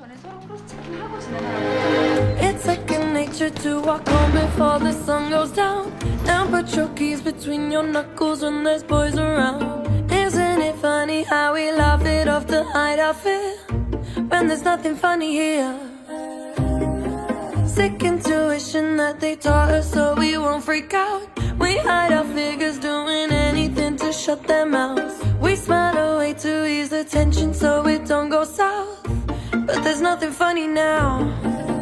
전에 서로 크로스 체킹하고 지내더라고요. It's second nature to walk home before the sun goes down. And put your keys between your knuckles when there's boys around. Isn't it funny how we laugh it off to hide our fear? When there's nothing funny here. Sick intuition that they taught us so we won't freak out. We hide our figures doing anything to shut their mouths. We smile away to ease the tension so it don't go south. There's nothing funny now.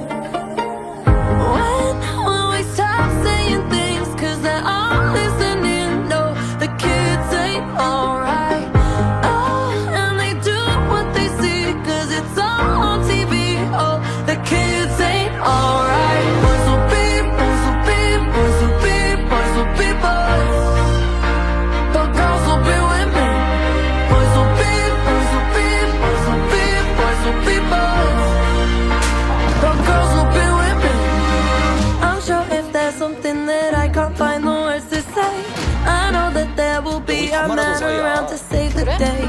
Around to save the day.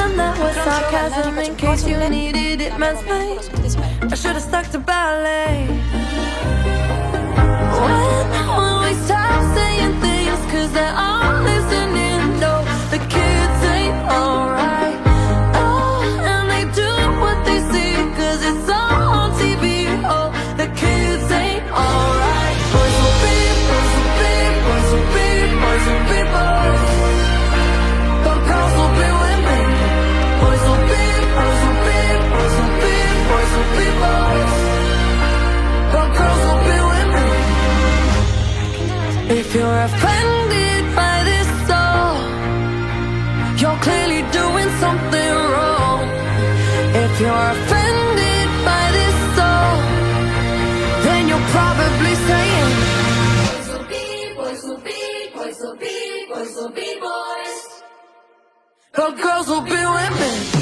And that was sarcasm in case you needed it mansplained. I should have stuck to ballet. When If you're offended by this song, you're clearly doing something wrong. If you're offended by this song, then you're probably saying, Boys will be, boys will be, boys will be, boys will be boys. Her girls will be with me.